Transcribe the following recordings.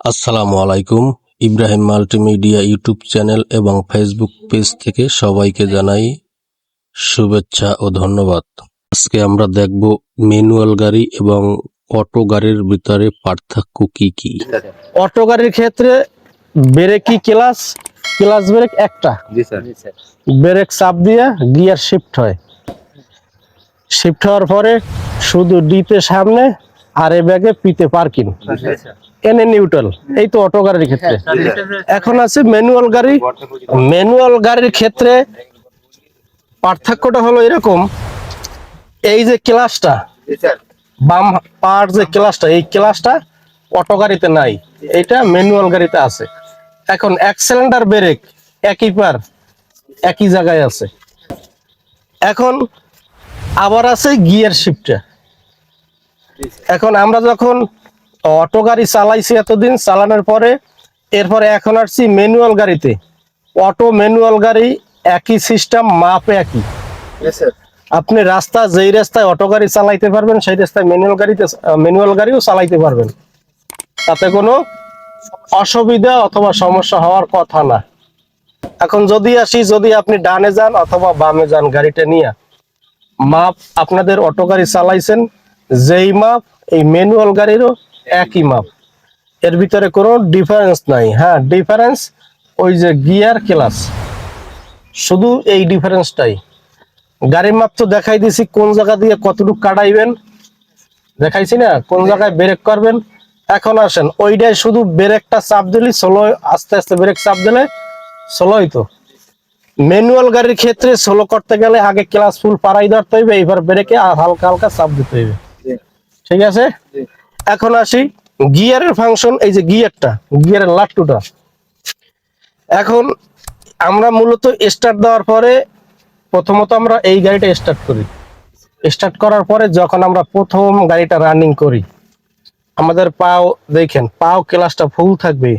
আসসালামু আলাইকুম। Ibrahim multimedia YouTube channel এবং ফেসবুক পেজ থেকে সবাইকে জানাই শুভেচ্ছা ও ধন্যবাদ। আজকে আমরা দেখব ম্যানুয়াল গাড়ি এবং অটো গাড়ির ভিতরে পার্থক্য কি কি? অটো গাড়ির ক্ষেত্রে ব্রেকই ক্লাস ক্লাস ব্রেক একটা। জি স্যার। ব্রেক চাপ দিয়ে গিয়ার শিফট হয়। শিফট হওয়ার পরে শুধু ডিতে সামনে আর এ ব্যাগে পিতে পার্কিং। এনে নিউট্রাল। এই তো অটো গাড়ির ক্ষেত্রে। এখন আছে ম্যানুয়াল গাড়ি। ম্যানুয়াল গাড়ির ক্ষেত্রে পার্থক্যটা হলো এরকম। এই যে ক্লাসটা, বাম পার যে ক্লাসটা, এই ক্লাসটা অটো গাড়িতে নাই। এটা ম্যানুয়াল গাড়িতে আছে। এখন এক সিলিন্ডার ব্রেক একই পার, একই জায়গায় আছে। এখন আবার আছে গিয়ার শিফটে এখন আমরা যখন অটো গাড়ি চালাইছি এতদিন চালানোর পরে এরপরে এখন আসছি ম্যানুয়াল গাড়িতে। অটো ম্যানুয়াল গাড়ি একই সিস্টেম মাপ একই। আপনি রাস্তা যেই রাস্তায় অটো গাড়ি চালাইতে পারবেন সেই রাস্তায় ম্যানুয়াল গাড়িতে ম্যানুয়াল গাড়িও চালাইতে পারবেন। তাতে কোনো অসুবিধা অথবা সমস্যা হওয়ার কথা না। এখন যদি আসি যদি আপনি ডানে যান অথবা বামে যান গাড়িটা নিয়ে। মাপ আপনাদের অটো গাড়ি চালাইছেন যেই মাপ, এই ম্যানুয়াল গাড়িরও একই মাপ। এর ভিতরে কোনো ডিফারেন্স নাই। হ্যাঁ ডিফারেন্স ওই যে গিয়ার ক্লাস শুধু এই ডিফারেন্সটাই গাড়ির মাপ তো দেখাই দিছি, কোন জায়গা দিয়ে কতটুকু কাটাইবেন। দেখাইছি না? কোন জায়গায় ব্রেক করবেন? এখন আসেন, ওইটাই শুধু ব্রেকটা চাপ দিলি সোলো আস্তে আস্তে ব্রেক চাপ দিলে স্লোই তো ম্যানুয়াল গাড়ির ক্ষেত্রে সোলো করতে গেলে আগে ক্লাস ফুল পাড়াই ধরতে হইবে এবার ব্রেকে হালকা হালকা চাপ দিতে হইবে। ঠিক আছে? এখন আসি গিয়ারের ফাংশন এই যে গিয়ারটা গিয়ারের লাট্টুটা। এখন আমরা মূলত স্টার্ট দেওয়ার পরে প্রথমত আমরা এই গাড়িটা স্টার্ট করি। স্টার্ট করার পরে যখন আমরা প্রথম গাড়িটা রানিং করি আমাদের পাও দেখেন পাও ক্লাসটা ফুল থাকবে।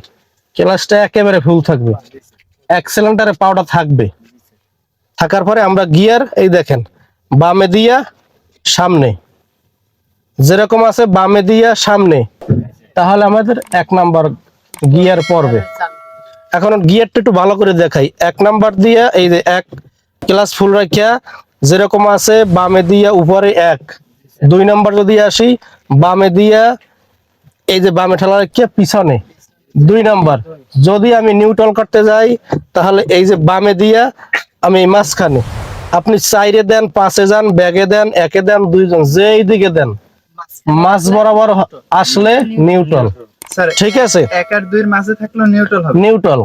ক্লাসটা একেবারে ফুল থাকবে। এক সিলিন্ডারে পাওটা থাকবে। থাকার পরে আমরা গিয়ার এই দেখেন বামে দিয়া সামনে। যেরকম আছে বামে দিয়া সামনে, তাহলে আমাদের এক নাম্বার গিয়ার পড়বে। এখন গিয়ারটা একটু ভালো করে দেখাই। এক নাম্বার দিয়া, এই যে এক, ক্লাস ফুল রাখিয়া, যেরকম আছে বামে দিয়া উপরে এক। দুই নাম্বার যদি আসি, বামে দিয়া, এই যে বামে ঠেলা রাখিয়া পিছনে। দুই নাম্বার, যদি আমি নিউট্রাল করতে যাই, তাহলে এই যে বামে দিয়া, আমি এই মাঝখানে। আপনি চাইরে দেন, পাঁচে যান, ব্যাগে দেন, একে দেন, দুইজন, যেই দিকে দেন। মাছ বরাবর আসলে নিউট্রাল স্যার ঠিক আছে? এক আর দুইয়ের মাঝে থাকলেও নিউট্রাল হবে। নিউট্রাল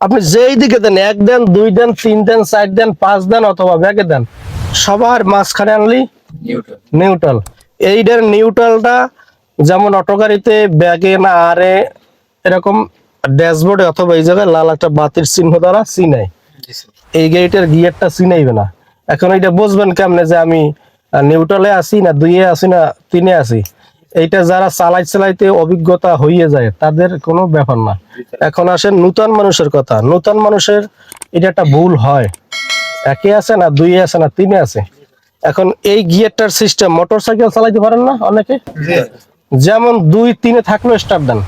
আপনি যেই দিকে দেন এক দেন দুই দেন তিন দেন চার দেন পাঁচ দেন অথবা ব্যাগে দেন সবার মাঝখানে আনলি নিউট্রাল নিউট্রাল এইটার নিউট্রালটা যেমন অটো গাড়িতে ব্যাগে না আরে এরকম ড্যাশবোর্ডে অথবা এই জায়গায় লাল একটা বাতির চিহ্ন দ্বারা চিনাই এই গাড়িটার গিয়ারটা চিনাইবে না। এখন এটা বুঝবেন কেমনে যে আমি নিউট্রালে আছি না দুইয়ে আছি না তিনে আছি। এইটা যারা চালাই চালাইতে অভিজ্ঞতা হইয়ে যায় তাদের কোনো ব্যাপার না। এখন আসেন নূতন মানুষের কথা। নূতন মানুষের এটা একটা ভুল হয়। একে আছে না দুইয়ে আছে না তিনে আছে। এখন এই গিয়ারটার সিস্টেম মোটর সাইকেল চালাইতে পারেন না অনেকে? যেমন দুই তিনে থাকলেও স্টার্ট দেন।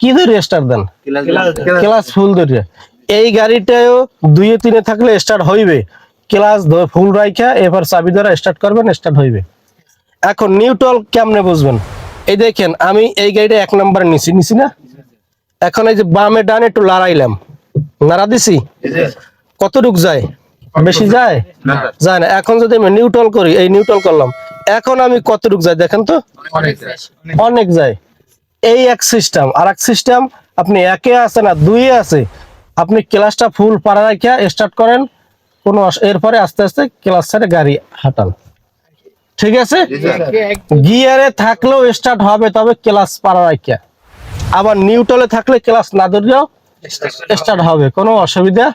কি ধরে স্টার্ট দেন? ক্লাস ফুল ধরে। এই গাড়িটাও দুইয়ে তিনে থাকলে স্টার্ট হইবে। ক্লাস ফুল রাইখা এবার চাবি দ্বারা স্টার্ট করবেন স্টার্ট হইবে। এখন নিউট্রাল কেমনে বুঝবেন? এই দেখেন আমি এই গাড়িটা এক নম্বরে নিছি নিছি না? এখন এই যে বামে ডানে একটু লড়াইলাম। নাড়া দিছি? কতটুক যায়? বেশি যায়? যায় না। এখন যদি আমি নিউট্রাল করি এই নিউট্রাল করলাম। এখন আমি কতটুক যাই দেখেন তো? অনেক অনেক যায়। এই এক সিস্টেম আর এক সিস্টেম আপনি একে আছে না দুইয়ে আছে। আপনি ক্লাসটা ফুল পাড়া রাখিয়া স্টার্ট করেন। কোনো এরপরে আস্তে আস্তে ক্লাস ছেড়ে গাড়ি হাঁটান ঠিক আছে? গিয়ারে থাকলেও স্টার্ট হবে তবে ক্লাস পাড়া রাখিয়া আবার নিউট্রালে থাকলে ক্লাস না ধরলেও স্টার্ট হবে কোনো অসুবিধা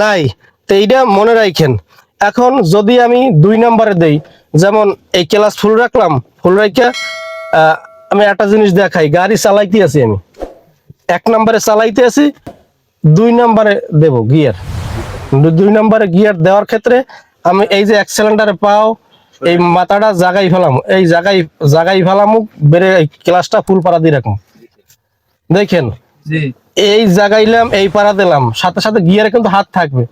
নাই। তো এইটা মনে রাখেন এখন যদি আমি দুই নম্বরে দেই যেমন এই ক্লাস ফুল রাখলাম ফুল রাখিয়া আহ, আমি একটা জিনিস দেখাই গাড়ি চালাইতে আছি আমি। এক নম্বরে চালাইতে আছি দুই নম্বরে দেব গিয়ার দুই নম্বরে গিয়ার দেওয়ার ক্ষেত্রে আমি এই যে এক সিলিন্ডারে পাও এই মাথাটা জাগাই ফেলাম। এই জাগাই জাগাই ফেলাম বেড়ে এই ক্লাসটা ফুল পাড়া দিয়ে রাখুন দেখেন? এই জাগাইলাম এই পাড়া দিলাম। সাথে সাথে গিয়ারে কিন্তু হাত থাকবে।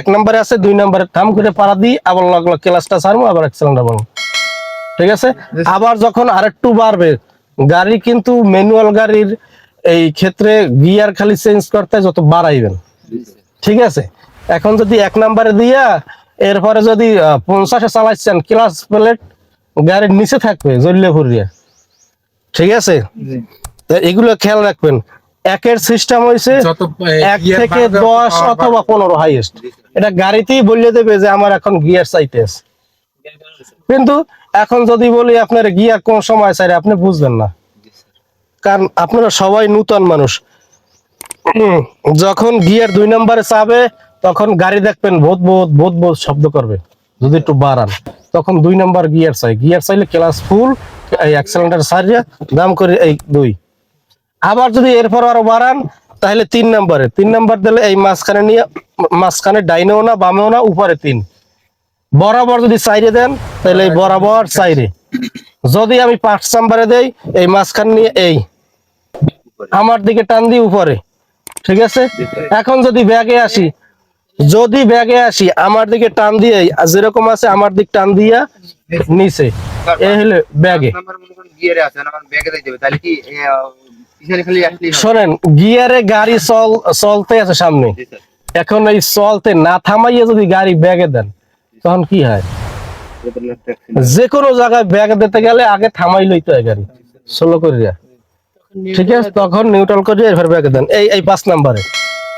এক নম্বরে আছে দুই নম্বরে থাম করে পাড়া দিই আবার লগ লগ ক্লাসটা ছাড়বো আবার অ্যাক্সিলেন্টটা বলব ঠিক আছে? আবার যখন আরেকটু বাড়বে গাড়ি কিন্তু ম্যানুয়াল গাড়ির এই ক্ষেত্রে গিয়ার খালি চেঞ্জ করতে যত বাড়াইবেন। ঠিক আছে? এখন যদি এক নাম্বারে দিয়া এরপরে যদি পঞ্চাশে চালাচ্ছেন ক্লাস প্লেট গাড়ির নিচে থাকবে জল্লে ভরিয়া ঠিক আছে? এগুলো খেয়াল রাখবেন। একের সিস্টেম হয়েছে এক থেকে দশ অথবা পনেরো হাইয়েস্ট এটা গাড়িতেই বললে দেবে যে আমার এখন গিয়ার চাইতে আছে কিন্তু এখন যদি বলি আপনার গিয়ার কোন সময় চাই আপনি বুঝবেন না। কারণ আপনারা সবাই নূতন মানুষ। যখন গিয়ার দুই নম্বরে চাবে তখন গাড়ি দেখবেন বহুত বহুত বহুত বহুত শব্দ করবে। যদি একটু বাড়ান। তখন দুই নম্বর গিয়ার চাই। গিয়ার চাইলে ক্লাস ফুল, এই অ্যাক্সিলেন্টার সারিয়া দাম করে এই দুই। আবার যদি এরপর আরও বাড়ান, তাহলে তিন নম্বরে। তিন নম্বর দিলে এই মাঝখানে নিয়ে, মাঝখানে ডাইনেও না, বামেও না, উপরে তিন। বরাবর যদি সাইডে দেন, তাহলে এই বরাবর সাইডে। যদি আমি পাঁচ নাম্বারে দেই, এই মাঝখানে নিয়ে এই। আমার দিকে টান দিই উপরে। ঠিক আছে? এখন যদি ব্যাগে আসি যদি ব্যাগে আসি আমার দিকে টান দিয়ে যেরকম আছে আমার দিক টান দিয়া নিচে এই হলো ব্যাগে? শোনেন গিয়ারে গাড়ি চল চলতে আছে সামনে। এখন এই চলতে না থামাইয়ে যদি গাড়ি ব্যাগে দেন তখন কি হয়? যে কোনো জায়গায় ব্যাগ দিতে গেলে আগে থামাই লইতে হয় গাড়ি। স্লো করিয়া। ঠিক আছে তখন নিউট্রাল করে এরপর ব্যাগে দেন। এই এই পাঁচ নাম্বারে।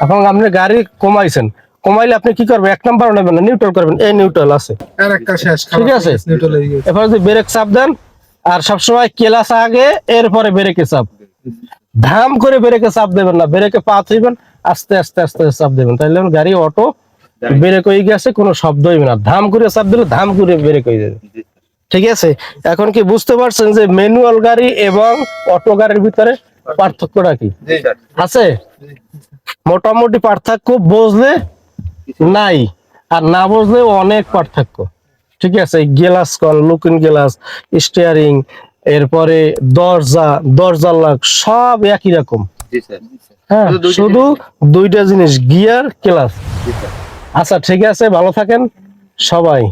এখন আপনি গাড়ি কমাইছেন। কমাইলে আপনি কি করবেন? এক নাম্বার নেবেন না নিউট্রাল করবেন। এই নিউট্রাল আছে। আর একটা শেষ ঠিক আছে। নিউট্রাল হয়ে গেছে। এরপর যদি ব্রেক চাপ দেন আর সবসময় কেলাস আগে এরপরে ব্রেকে চাপ। ধাম করে ব্রেকে চাপ দেবেন না। ব্রেকে পা থইবেন আস্তে আস্তে আস্তে চাপ দেবেন। তাহলে গাড়ি অটো ব্রেক হয়ে গেছে কোনো শব্দ হইবে না। ধাম করে চাপ দিলে ধাম করে ব্রেক হয়ে যাবে। ঠিক আছে? এখন কি বুঝতে পারছেন যে ম্যানুয়াল গাড়ি এবং অটো গাড়ির ভিতরে পার্থক্যটা কি? আছে? মোটামুটি পার্থক্য বুঝলে নাই। আর না বুঝলে অনেক পার্থক্য। ঠিক আছে গেলাস কল লুকিং গেলাস স্টিয়ারিং এরপরে দরজা দরজা লাগ সব একই রকম। হ্যাঁ শুধু দুইটা জিনিস। Gear clutch. আচ্ছা ঠিক আছে ভালো থাকেন সবাই।